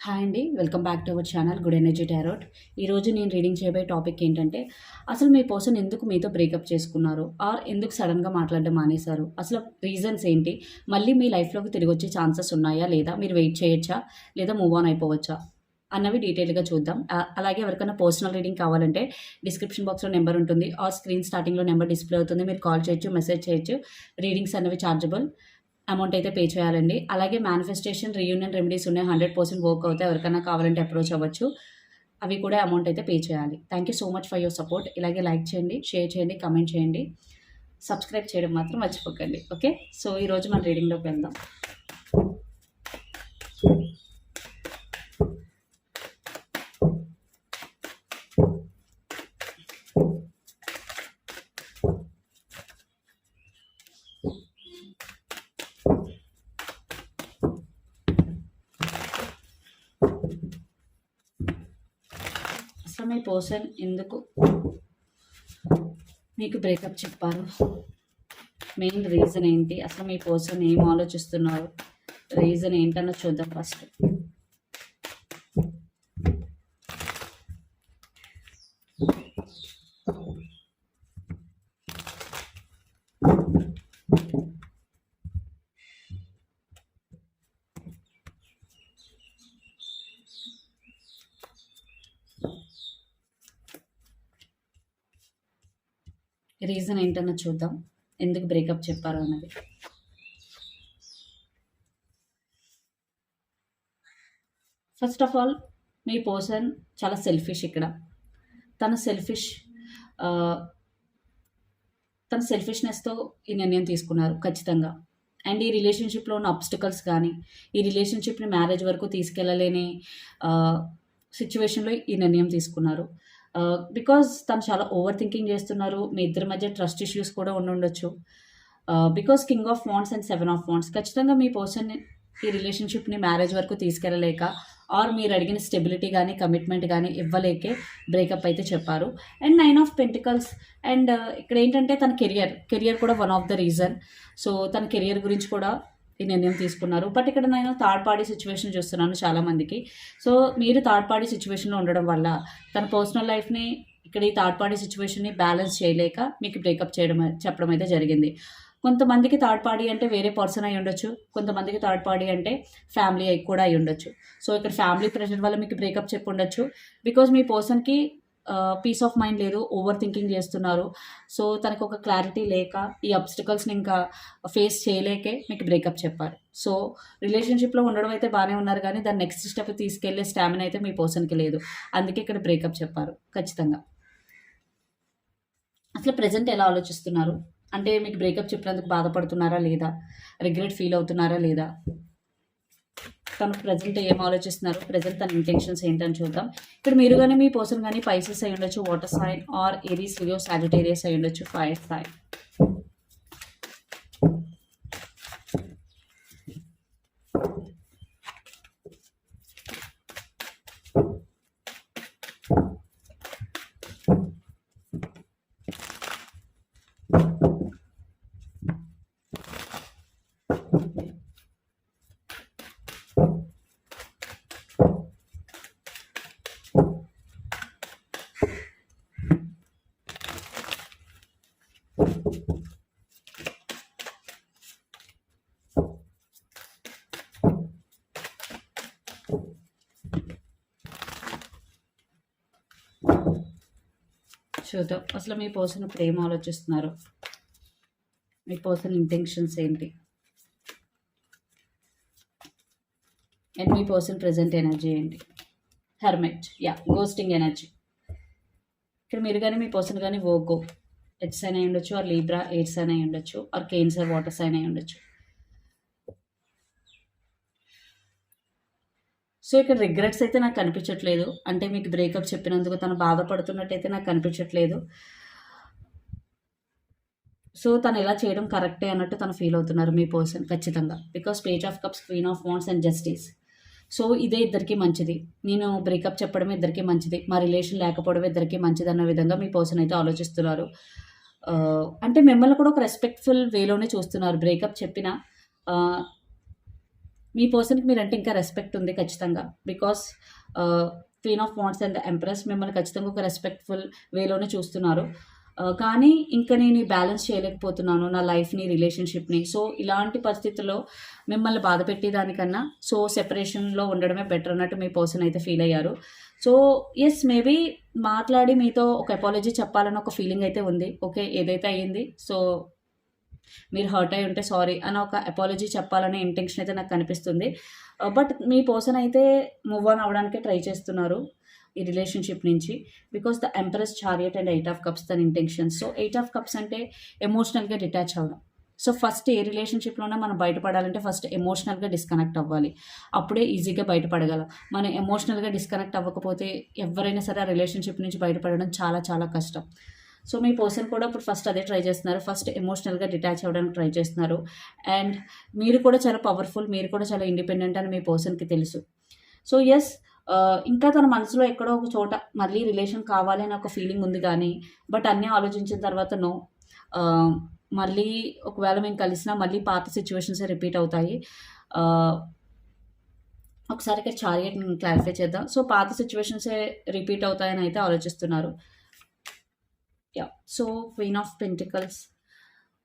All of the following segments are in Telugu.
హాయ్ అండి welcome back to our channel good energy tarot. ఈరోజు నేను రీడింగ్ చేయబోయే టాపిక్ ఏంటంటే అసలు మీ పర్సన్ ఎందుకు మీతో బ్రేకప్ చేసుకున్నారు? ఆర్ ఎందుకు సడన్గా మాట్లాడడం మానేశారు? అసలు రీజన్స్ ఏంటి? మళ్ళీ మీ లైఫ్లోకి తిరిగి వచ్చే ఛాన్సెస్ ఉన్నాయా లేదా? మీరు వెయిట్ చేయొచ్చా? లేదా మూవ్ ఆన్ అయిపోవచ్చా? అన్నవి డీటెయిల్గా చూద్దాం. అలాగే ఎవరికైనా పర్సనల్ రీడింగ్ కావాలంటే డిస్క్రిప్షన్ బాక్స్లో నెంబర్ ఉంటుంది. ఆ స్క్రీన్ స్టార్టింగ్లో నెంబర్ డిస్ప్లే అవుతుంది. మీరు కాల్ చేయొచ్చు మెసేజ్ చేయొచ్చు. రీడింగ్స్ అనేవి ఛార్జబుల్ అమౌంట్ అయితే పే చేయాలండి. అలాగే మేనిఫెస్టేషన్ రీయూనియన్ రెమెడీస్ ఉన్నాయి. హండ్రెడ్ పర్సెంట్ వర్క్ అవుతాయి. ఎవరికైనా కావాలంటే అప్రోచ్ అవ్వచ్చు. అవి కూడా అమౌంట్ అయితే పే చేయాలి. Thank you so much for your support ఇలాగే లైక్ చేయండి షేర్ చేయండి కమెంట్ చేయండి. సబ్స్క్రైబ్ చేయడం మాత్రం మర్చిపోకండి. ఓకే సో ఈరోజు మన రీడింగ్లోకి వెళ్దాం అసలు మీ పర్సన్ ఎందుకు మీకు బ్రేకప్ చెప్పారు? మెయిన్ రీజన్ ఏంటి? అసలు మీ పర్సన్ ఏం ఆలోచిస్తున్నారు? రీజన్ ఏంటన్నో చూద్దాం ఫస్ట్ రీజన్ ఏంటన్నా చూద్దాం. ఎందుకు బ్రేకప్ చెప్పారు అన్నది. ఫస్ట్ ఆఫ్ ఆల్ మీ పర్సన్ చాలా సెల్ఫిష్ ఇక్కడ. తన సెల్ఫిష్ తన సెల్ఫిష్నెస్తో ఈ నిర్ణయం తీసుకున్నారు ఖచ్చితంగా. అండ్ ఈ రిలేషన్షిప్లో ఉన్న అబ్స్టికల్స్ కానీ ఈ రిలేషన్షిప్ని మ్యారేజ్ వరకు తీసుకెళ్ళలేని సిచ్యువేషన్లో ఈ నిర్ణయం తీసుకున్నారు. బికాజ్ తను చాలా ఓవర్ థింకింగ్ చేస్తున్నారు. మీ ఇద్దరి మధ్య ట్రస్ట్ ఇష్యూస్ కూడా ఉండి ఉండొచ్చు. Because king of wands and seven of wands ఖచ్చితంగా మీ పర్సన్ ఈ రిలేషన్షిప్ని మ్యారేజ్ వరకు తీసుకెళ్ళలేక ఆర్ మీరు అడిగిన స్టెబిలిటీ కానీ కమిట్మెంట్ కానీ ఇవ్వలేకే బ్రేకప్ అయితే చెప్పారు. And nine of pentacles and ఇక్కడ ఏంటంటే తన కెరియర్ కెరియర్ కూడా one of the reason so తన కెరియర్ గురించి కూడా ఈ నిర్ణయం తీసుకున్నారు. బట్ ఇక్కడ నేను థర్డ్ పార్టీ సిచ్యువేషన్ చూస్తున్నాను చాలామందికి సో మీరు థర్డ్ పార్టీ సిచ్యువేషన్లో ఉండడం వల్ల తన పర్సనల్ లైఫ్ని ఇక్కడ ఈ థర్డ్ పార్టీ సిచ్యువేషన్ని బ్యాలెన్స్ చేయలేక మీకు బ్రేకప్ చేయడం చెప్పడం అయితే జరిగింది. కొంతమందికి థర్డ్ పార్టీ అంటే వేరే పర్సన్ అయి ఉండొచ్చు. కొంతమందికి థర్డ్ పార్టీ అంటే ఫ్యామిలీ అయి కూడా అయి ఉండొచ్చు. సో ఇక్కడ ఫ్యామిలీ ప్రెషర్ వల్ల మీకు బ్రేకప్ చెప్పి ఉండొచ్చు. బికాజ్ మీ పర్సన్కి పీస్ ఆఫ్ మైండ్ లేదు ఓవర్ థింకింగ్ చేస్తున్నారు. సో తనకు ఒక క్లారిటీ లేక ఈ అబ్స్టికల్స్ని ఇంకా ఫేస్ చేయలేకే మీకు బ్రేకప్ చెప్పారు. సో రిలేషన్షిప్లో ఉండడం అయితే బాగానే ఉన్నారు కానీ దాని నెక్స్ట్ స్టెప్ తీసుకెళ్ళే స్టామినా అయితే మీ పర్సన్కి లేదు. అందుకే ఇక్కడ బ్రేకప్ చెప్పారు ఖచ్చితంగా. అసలు ప్రజెంట్ ఎలా ఆలోచిస్తున్నారు? అంటే మీకు బ్రేకప్ చెప్పినందుకు బాధపడుతున్నారా లేదా? రిగ్రెట్ ఫీల్ అవుతున్నారా లేదా? తను ప్రజెంట్ ఏం ఆలోచిస్తున్నారు? ప్రజెంట్ తన ఇంటెన్షన్స్ ఏంటని చూద్దాం. ఇక్కడ మీరు కానీ మీ పర్సన్ కానీ పైసెస్ అయి ఉండొచ్చు water sign or Aries Leo Sagittarius అయి ఉండొచ్చు ఫైర్ సైన్ చూద్దాం. అసలు మీ పర్సన్ ఇప్పుడు ఏం ఆలోచిస్తున్నారు? మీ పర్సన్ ఇంటెన్షన్స్ ఏంటి? అండ్ మీ పర్సన్ ప్రజెంట్ ఎనర్జీ ఏంటి? హెర్మెట్ యా గోస్టింగ్ ఎనర్జీ ఇక్కడ మీరు కానీ మీ పర్సన్ కానీ ఓ గో. ఎడ్స్ అయినా ఉండొచ్చు ఆర్ లీబ్రా ఎయిడ్స్ అయినా ఉండొచ్చు ఆర్ కేన్సర్ వాటర్స్ అయినా ఉండొచ్చు. సో ఇక్కడ రిగ్రెట్స్ అయితే నాకు కనిపించట్లేదు. అంటే మీకు బ్రేకప్ చెప్పినందుకు తను బాధపడుతున్నట్టయితే నాకు కనిపించట్లేదు. సో తను ఎలా చేయడం కరెక్టే అన్నట్టు తను ఫీల్ అవుతున్నారు మీ పర్సన్ ఖచ్చితంగా. Because page of cups queen of wands and justice. So ఇదే ఇద్దరికి మంచిది. నేను బ్రేకప్ చెప్పడమే ఇద్దరికి మంచిది. మా రిలేషన్ లేకపోవడం ఇద్దరికి మంచిది అన్న విధంగా మీ పర్సన్ అయితే ఆలోచిస్తున్నారు. అంటే మిమ్మల్ని కూడా ఒక రెస్పెక్ట్ఫుల్ వేలోనే చూస్తున్నారు బ్రేకప్ చెప్పిన. మీ పర్సన్కి మీరంటే ఇంకా రెస్పెక్ట్ ఉంది ఖచ్చితంగా. Because queen of wands and empress మిమ్మల్ని ఖచ్చితంగా ఒక రెస్పెక్ట్ఫుల్ వేలోనే చూస్తున్నారు. కానీ ఇంకా నేను బ్యాలెన్స్ చేయలేకపోతున్నాను నా లైఫ్ని రిలేషన్షిప్ని సో ఇలాంటి పరిస్థితుల్లో మిమ్మల్ని బాధ పెట్టేదానికన్నా సో సెపరేషన్లో ఉండడమే బెటర్ అన్నట్టు మీ పర్సన్ అయితే ఫీల్ అయ్యారు. సో ఎస్ మేబీ మాట్లాడి మీతో ఒక అపాలజీ చెప్పాలని ఒక ఫీలింగ్ అయితే ఉంది. ఓకే ఏదైతే అయ్యింది సో మీరు హర్ట్ అయి ఉంటే సారీ అని ఒక అపాలజీ చెప్పాలనే ఇంటెన్షన్ అయితే నాకు కనిపిస్తుంది. Uh, బట్ మీ పర్సన్ అయితే మూవ్ ఆన్ అవ్వడానికే ట్రై చేస్తున్నారు. ఈ రిలేషన్షిప్ నుంచి. Because the empress chariot and eight of cups తన intention so eight of cups అంటే ఎమోషనల్గా డిటాచ్ అవ్వడం. సో ఫస్ట్ ఏ రిలేషన్షిప్లోనే మనం బయటపడాలంటే ఫస్ట్ ఎమోషనల్గా డిస్కనెక్ట్ అవ్వాలి. అప్పుడే ఈజీగా బయటపడగలం. మనం ఎమోషనల్గా డిస్కనెక్ట్ అవ్వకపోతే ఎవరైనా సరే ఆ రిలేషన్షిప్ నుంచి బయటపడడం చాలా చాలా కష్టం. సో మీ పర్సన్ కూడా ఇప్పుడు ఫస్ట్ అదే ట్రై చేస్తున్నారు. ఫస్ట్ ఎమోషనల్గా డిటాచ్ అవ్వడానికి ట్రై చేస్తున్నారు. అండ్ మీరు కూడా చాలా పవర్ఫుల్ మీరు కూడా చాలా ఇండిపెండెంట్ అని మీ పర్సన్కి తెలుసు. సో ఎస్ ఇంకా తన మనసులో ఎక్కడో ఒక చోట మళ్ళీ రిలేషన్ కావాలి అని ఒక ఫీలింగ్ ఉంది కానీ బట్ అన్నీ ఆలోచించిన తర్వాత నో. మళ్ళీ ఒకవేళ మేము కలిసినా మళ్ళీ పాత సిచ్యువేషన్స్ రిపీట్ అవుతాయి. ఒకసారి ఇక్కడ చారియట్ క్లారిఫై చేద్దాం. సో పాత సిచ్యువేషన్సే రిపీట్ అవుతాయని అయితే ఆలోచిస్తున్నారు. Yeah so queen of pentacles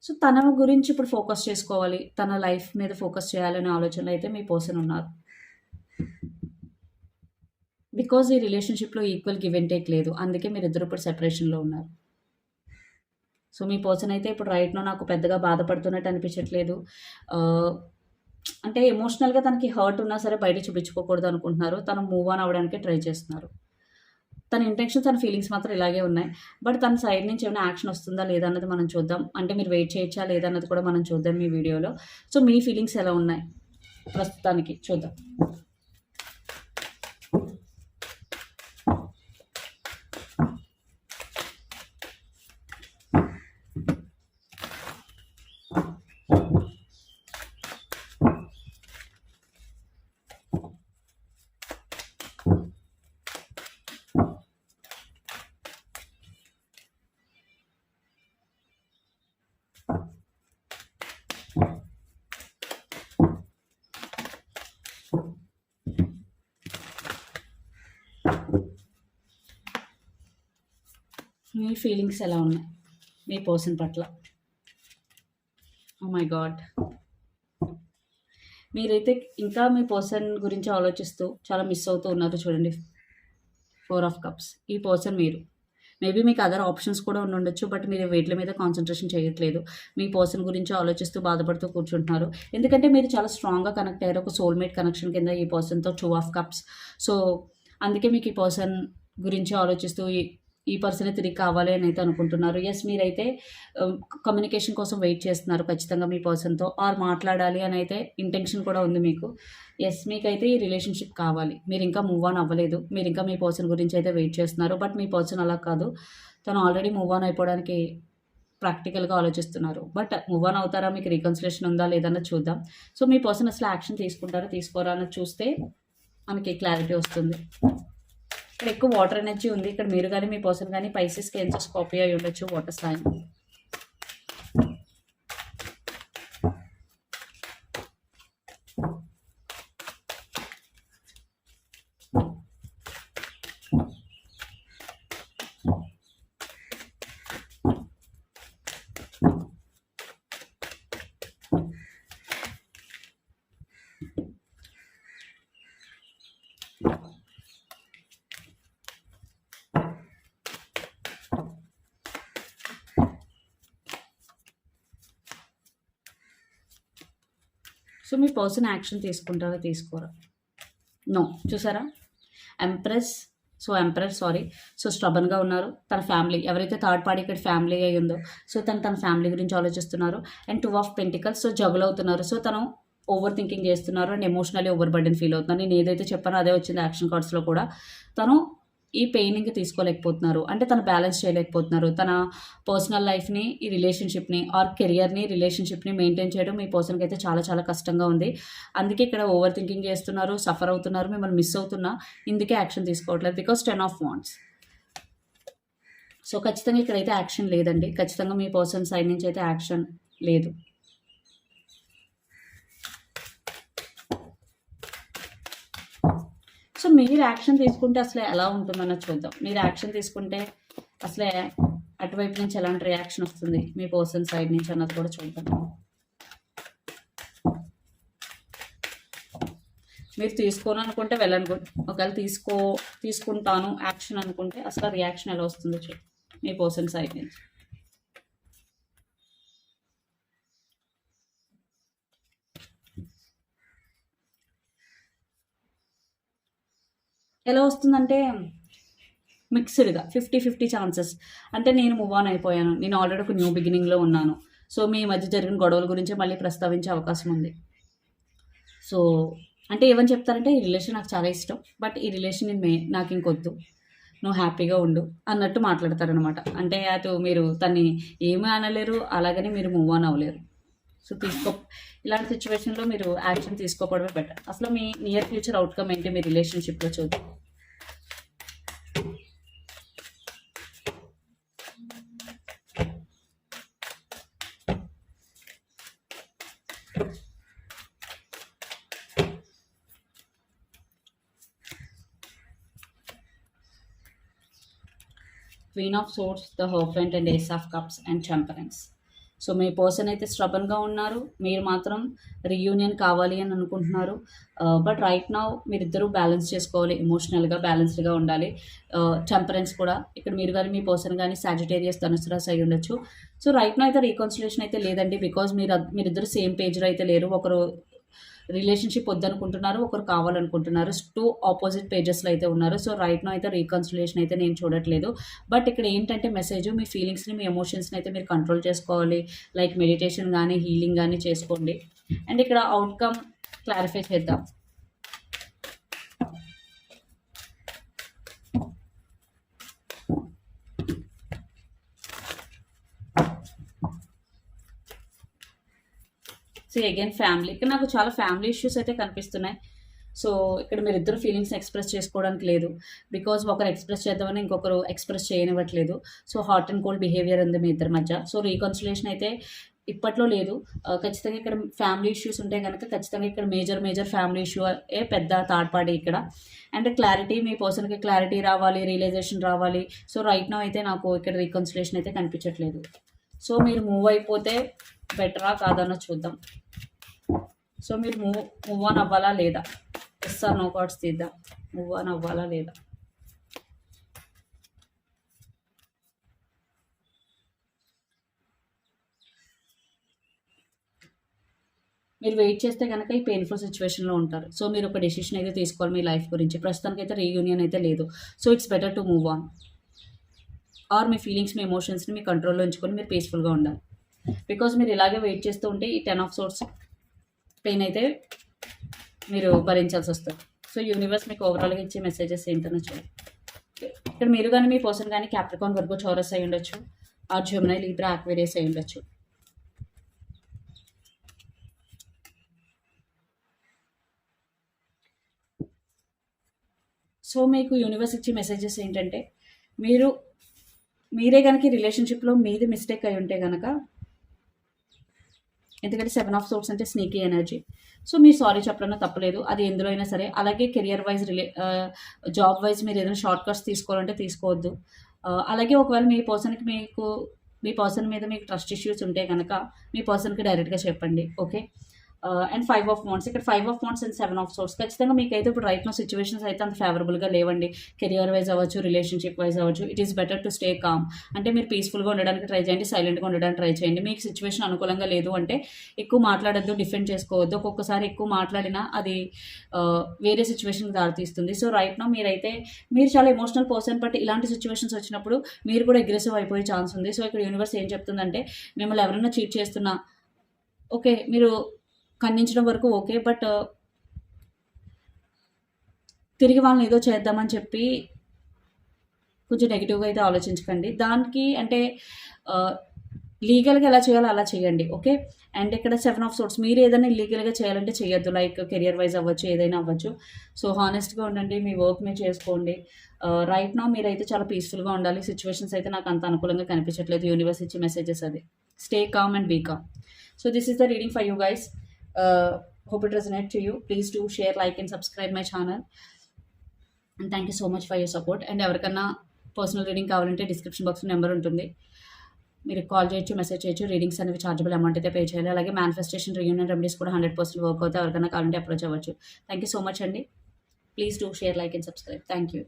so తన గురించి ఇప్పుడు ఫోకస్ చేసుకోవాలి. తన లైఫ్ మీద ఫోకస్ చేయాలనే ఆలోచనలో అయితే మీ పర్సన్ ఉన్నారు. బికాజ్ ఈ రిలేషన్షిప్లో ఈక్వల్ గివ్ అండ్ టేక్ లేదు. అందుకే మీరు ఇద్దరు ఇప్పుడు సెపరేషన్లో ఉన్నారు. సో మీ పర్సన్ అయితే ఇప్పుడు రైట్లో నాకు పెద్దగా బాధపడుతున్నట్టు అనిపించట్లేదు. అంటే ఎమోషనల్గా తనకి హర్ట్ ఉన్నా సరే బయట చూపించుకోకూడదు అనుకుంటున్నారు. తను మూవ్ ఆన్ అవ్వడానికి ట్రై చేస్తున్నారు. తన ఇంటెన్షన్ తన ఫీలింగ్స్ మాత్రం ఇలాగే ఉన్నాయి. బట్ తన సైడ్ నుంచి ఏమైనా యాక్షన్ వస్తుందా లేదా అన్నది మనం చూద్దాం. అంటే మీరు వెయిట్ చేయొచ్చా లేదా అన్నది కూడా మనం చూద్దాం మీ వీడియోలో. సో మీ ఫీలింగ్స్ ఎలా ఉన్నాయి? ప్రస్తుతానికి చూద్దాం. మీ ఫీలింగ్స్ ఎలా ఉన్నాయి? మీ పర్సన్ పట్ల. Oh my god. మీరైతే ఇంకా మీ పర్సన్ గురించి ఆలోచిస్తూ చాలా మిస్ అవుతూ ఉన్నారు చూడండి. Four of cups. ఈ పర్సన్ మీరు. మేబీ మీకు అదర్ ఆప్షన్స్ కూడా ఉండొచ్చు బట్ మీరు వీటి మీద కాన్సన్ట్రేషన్ చేయట్లేదు. మీ పర్సన్ గురించి ఆలోచిస్తూ బాధపడుతూ కూర్చుంటున్నారు. ఎందుకంటే మీరు చాలా స్ట్రాంగ్గా కనెక్ట్ అయ్యారు. ఒక సోల్మేట్ కనెక్షన్ కింద ఈ పర్సన్తో టూ ఆఫ్ కప్స్. సో అందుకే మీకు ఈ పర్సన్ గురించి ఆలోచిస్తూ ఈ పర్సనే పర్సన్ తిరిగి కావాలి అని అయితే అనుకుంటున్నారు. ఎస్ మీరైతే um, కమ్యూనికేషన్ కోసం వెయిట్ చేస్తున్నారు ఖచ్చితంగా మీ పర్సన్తో ఆర్ మాట్లాడాలి అని అయితే ఇంటెన్షన్ కూడా ఉంది మీకు. ఎస్ మీకైతే ఈ రిలేషన్షిప్ కావాలి. మీరు ఇంకా మూవ్ ఆన్ అవ్వలేదు. మీరు ఇంకా మీ పర్సన్ గురించి అయితే వెయిట్ చేస్తున్నారు. బట్ మీ పర్సన్ అలా కాదు. తను ఆల్రెడీ మూవ్ ఆన్ అయిపోవడానికి ప్రాక్టికల్గా ఆలోచిస్తున్నారు. బట్ మూవ్ ఆన్ అవుతారా? మీకు రీకన్సిలేషన్ ఉందా? లేదన్నా చూద్దాం. సో మీ పర్సన్ అసలు యాక్షన్ తీసుకుంటారా? తీసుకోరా అన్నది చూస్తే మనకి క్లారిటీ వస్తుంది. ఇక్కడ ఎక్కువ వాటర్ ఎనర్జీ ఉంది. ఇక్కడ మీరు కానీ మీ పర్సన్ కానీ పైసెస్ కేన్సర్స్ కాపీ అయి ఉండొచ్చు వాటర్ సైన్ సో మీ పర్సన్ యాక్షన్ తీసుకుంటారా తీసుకోరా? నో. చూసారా? Empress so empress sorry. So స్ట్రబన్గా ఉన్నారు. తన ఫ్యామిలీ ఎవరైతే థర్డ్ పార్టీ ఇక్కడ ఫ్యామిలీ అయి ఉందో సో తను తన ఫ్యామిలీ గురించి ఆలోచిస్తున్నారు. And two of pentacles so juggle అవుతున్నారు. సో తను ఓవర్ థింకింగ్ చేస్తున్నారు and emotionally over burden feel అవుతున్నారు. నేను ఏదైతే చెప్పానో అదే వచ్చింది యాక్షన్ కార్డ్స్లో కూడా. తను ఈ పెయినింగ్ తీసుకోలేకపోతున్నారు. అంటే తను బ్యాలెన్స్ చేయలేకపోతున్నారు. తన పర్సనల్ లైఫ్ని ఈ రిలేషన్షిప్ని ఆర్ కెరియర్ని రిలేషన్షిప్ని మెయింటైన్ చేయడం మీ పర్సన్కి అయితే చాలా చాలా కష్టంగా ఉంది. అందుకే ఇక్కడ ఓవర్ థింకింగ్ చేస్తున్నారు సఫర్ అవుతున్నారు మిమ్మల్ని మిస్ అవుతున్నా. ఇందుకే యాక్షన్ తీసుకోవట్లేదు. Because ten of wands so ఖచ్చితంగా ఇక్కడైతే యాక్షన్ లేదండి. ఖచ్చితంగా మీ పర్సన్ సైడ్ నుంచి అయితే యాక్షన్ లేదు. సో మీరు యాక్షన్ తీసుకుంటే అసలు ఎలా ఉంటుందన్నో చూద్దాం. మీరు యాక్షన్ తీసుకుంటే అసలే అటువైపు నుంచి ఎలాంటి రియాక్షన్ వస్తుంది? మీ పర్సన్ సైడ్ నుంచి అన్నది కూడా చూద్దాం. మీరు తీసుకోను అనుకుంటే వెళ్ళనుకో ఒకవేళ తీసుకో తీసుకుంటాను యాక్షన్ అనుకుంటే అసలు రియాక్షన్ ఎలా వస్తుందో చూ మీ పర్సన్ సైడ్ నుంచి. ఎలా వస్తుందంటే మిక్స్డ్గా ఫిఫ్టీ ఫిఫ్టీ ఛాన్సెస్. అంటే నేను మూవ్ ఆన్ అయిపోయాను. నేను ఆల్రెడీ ఒక న్యూ బిగినింగ్లో ఉన్నాను. సో మీ మధ్య జరిగిన గొడవల గురించి మళ్ళీ ప్రస్తావించే అవకాశం ఉంది. సో అంటే ఏమని చెప్తారంటే ఈ రిలేషన్ నాకు చాలా ఇష్టం. బట్ ఈ రిలేషన్ నేను మే నాకు ఇంకొద్దు. నువ్వు హ్యాపీగా ఉండు అన్నట్టు మాట్లాడతారనమాట అంటే అటు మీరు తన్ని ఏమీ అనలేరు అలాగని మీరు మూవ్ ఆన్ అవ్వలేరు. సో తీసుకో ఇలాంటి సిచ్యువేషన్లో మీరు యాక్షన్ తీసుకోవడమే బెటర్ అసలు మీ నియర్ ఫ్యూచర్ అవుట్కమ్ ఏంటి మీ రిలేషన్షిప్లో చూద్దాం queen of swords the hierophant and ace of cups and temperance so me person అయితే స్ట్రబన్గా ఉన్నారు. మీరు మాత్రం రీయూనియన్ కావాలి అని అనుకుంటున్నారు. బట్ రైట్ నౌ మీరిద్దరూ బ్యాలెన్స్ చేసుకోవాలి. ఎమోషనల్గా బ్యాలెన్స్డ్గా ఉండాలి. Uh, టెంపరెన్స్ కూడా. ఇక్కడ మీరు కానీ మీ పర్సన్ కానీ సాజిటేరియస్ ధనుసురాస్ అయి ఉండొచ్చు. సో రైట్ నో అయితే రీకన్సిలేషన్ అయితే లేదండి. బికాజ్ మీరు మీరిద్దరు సేమ్ పేజ్లో అయితే లేరు. ఒకరు రిలేషన్షిప్ వద్దనుకుంటున్నారు ఒకరు కావాలనుకుంటున్నారు. టూ ఆపోజిట్ పేజెస్లో అయితే ఉన్నారు. సో రైట్ నో అయితే రీకన్సిలేషన్ అయితే నేను చూడట్లేదు. బట్ ఇక్కడ ఏంటంటే మెసేజ్ మీ ఫీలింగ్స్ని మీ ఎమోషన్స్ని అయితే మీరు కంట్రోల్ చేసుకోవాలి. లైక్ మెడిటేషన్ కానీ హీలింగ్ కానీ చేసుకోండి. అండ్ ఇక్కడ అవుట్కమ్ క్లారిఫై చేద్దాం. అగైన్ ఫ్యామిలీ ఇక్కడ నాకు చాలా ఫ్యామిలీ ఇష్యూస్ అయితే కనిపిస్తున్నాయి. సో ఇక్కడ మీరు ఇద్దరు ఫీలింగ్స్ ఎక్స్ప్రెస్ చేసుకోవడానికి లేదు. బికాజ్ ఒకరు ఎక్స్ప్రెస్ చేద్దామని ఇంకొకరు express చేయనివ్వట్లేదు. So hot and cold behaviour ఉంది మీ ఇద్దరి మధ్య. సో రీకన్సిలేషన్ అయితే ఇప్పట్లో లేదు. Uh, ఖచ్చితంగా ఇక్కడ ఫ్యామిలీ ఇష్యూస్ ఉంటే కనుక ఖచ్చితంగా ఇక్కడ మేజర్ మేజర్ ఫ్యామిలీ ఇష్యూ ఏ పెద్ద థర్డ్ పార్టీ ఇక్కడ. అండ్ క్లారిటీ మీ పర్సన్కి క్లారిటీ రావాలి రియలైజేషన్ రావాలి. సో రైట్ నో అయితే నాకు ఇక్కడ రీకన్సిలేషన్ అయితే కనిపించట్లేదు. సో మీరు మూవ్ అయిపోతే బెటరా కాదన్న చూద్దాం. సో మీరు మూవ్ మూవ్ ఆన్ అవ్వాలా లేదా? ఎస్ ఆర్ నో కార్డ్స్ తీద్దాం. మూవ్ ఆన్ అవ్వాలా లేదా? మీరు వెయిట్ చేస్తే కనుక ఈ పెయిన్ఫుల్ సిచ్యువేషన్లో ఉంటారు. సో మీరు ఒక డెసిషన్ అయితే తీసుకోవాలి మీ లైఫ్ గురించి. ప్రస్తుతానికి అయితే రీయూనియన్ అయితే లేదు. So it's better to move on or me feelings మీ ఎమోషన్స్ని మీ కంట్రోల్లో ఉంచుకొని మీరు పీస్ఫుల్గా ఉండాలి. బికాజ్ మీరు ఇలాగే వెయిట్ చేస్తూ ఉంటే ఈ టెన్ ఆఫ్ సోర్స్ పెయిన్ అయితే మీరు భరించాల్సి వస్తుంది. సో యూనివర్స్ మీకు ఓవరాల్గా ఇచ్చే మెసేజెస్ ఏంటనో చూడండి. ఇక్కడ మీరు కానీ మీ పర్సన్ కానీ క్యాప్రికాన్ వరకు చౌరస్ అయి ఉండొచ్చు. ఆ జమునై లీబ్రా ఆక్వేరియస్ అయి ఉండొచ్చు. సో మీకు యూనివర్స్ ఇచ్చే మెసేజెస్ ఏంటంటే మీరు మీరే కనుక రిలేషన్షిప్లో మీది మిస్టేక్ అయి ఉంటే కనుక ఎందుకంటే సెవెన్ ఆఫ్ సోర్స్ అంటే స్నేకీ ఎనర్జీ సో మీరు సారీ చెప్పడం తప్పలేదు. అది ఎందులో అయినా సరే అలాగే career wise really job wise మీరు ఏదైనా షార్ట్ కట్స్ తీసుకోవాలంటే తీసుకోవద్దు. అలాగే ఒకవేళ మీ పర్సన్కి మీకు మీ పర్సన్ మీద మీకు ట్రస్ట్ ఇష్యూస్ ఉంటే కనుక మీ పర్సన్కి డైరెక్ట్గా చెప్పండి. Okay and five of wands ఇక్కడ five of wands and seven of swords ఖచ్చితంగా మీకు అయితే ఇప్పుడు రైట్ నో సిచ్యువేషన్స్ అయితే అంత ఫేవరబుల్గా లేవండి. కెరియర్ వైజ్ అవ్వచ్చు రిలేషన్షిప్ వైజ్ అవ్వచ్చు. It is better to stay calm అంటే మీరు పీస్ఫుల్గా ఉండడానికి ట్రై చేయండి సైలెంట్గా ఉండడానికి ట్రై చేయండి. మీకు సిచ్యువేషన్ అనుకూలంగా లేదు అంటే ఎక్కువ మాట్లాడద్దు డిఫెండ్ చేసుకోవద్దు. ఒక్కొక్కసారి ఎక్కువ మాట్లాడినా అది uh, వేరే సిచ్యువేషన్కి దారితీస్తుంది. సో రైట్ నో మీరైతే మీరు చాలా ఎమోషనల్ పర్సన్ బట్ ఇలాంటి సిచ్యువేషన్స్ వచ్చినప్పుడు మీరు కూడా అగ్రెసివ్ అయిపోయే ఛాన్స్ ఉంది. సో ఇక్కడ యూనివర్స్ ఏం చెప్తుందంటే మిమ్మల్ని ఎవరైనా చీట్ చేస్తున్నా ఓకే మీరు ఖండించడం వరకు ఓకే బట్ తిరిగి వాళ్ళని ఏదో చేద్దామని చెప్పి కొంచెం నెగిటివ్గా అయితే ఆలోచించకండి. దానికి అంటే లీగల్గా ఎలా చేయాలో అలా చేయండి ఓకే? అండ్ ఇక్కడ సెవెన్ ఆఫ్ సోర్ట్స్ మీరు ఏదైనా ఇల్లీగల్గా చేయాలంటే చేయొద్దు లైక్ కెరియర్ వైజ్ అవ్వచ్చు ఏదైనా అవ్వచ్చు. సో హానెస్ట్గా ఉండండి మీ వర్క్ మీరు చేసుకోండి. రైట్ నా మీరైతే చాలా పీస్ఫుల్గా ఉండాలి. సిచ్యువేషన్స్ అయితే నాకు అంత అనుకూలంగా కనిపించట్లేదు యూనివర్స్ ఇచ్చే మెసేజెస్ అది stay calm and be calm so this is the reading for you guys Uh, hope it resonates to you. Please do share like and subscribe my channel. And thank you so much for your support and ఎవరికన్నా పర్సనల్ రీడింగ్ కావాలంటే డిస్క్రిప్షన్ బాక్స్లో నెంబర్ ఉంటుంది. మీరు కాల్ చేయొచ్చు మెసేజ్ చేయొచ్చు. రీడింగ్స్ అనేవి చార్జబుల్ అమౌంట్ అయితే పే చేయాలి. అలాగే మేనిఫెస్టేషన్ రీయూనియన్ రెమెడీస్ కూడా హండ్రెడ్ పర్సెంట్ వర్క్ అవుతాయి. ఎవరికైనా కావాలంటే అప్రోచ్ అవ్వచ్చు. థ్యాంక్ యూ సో మచ్ అండి. Please do share like and subscribe thank you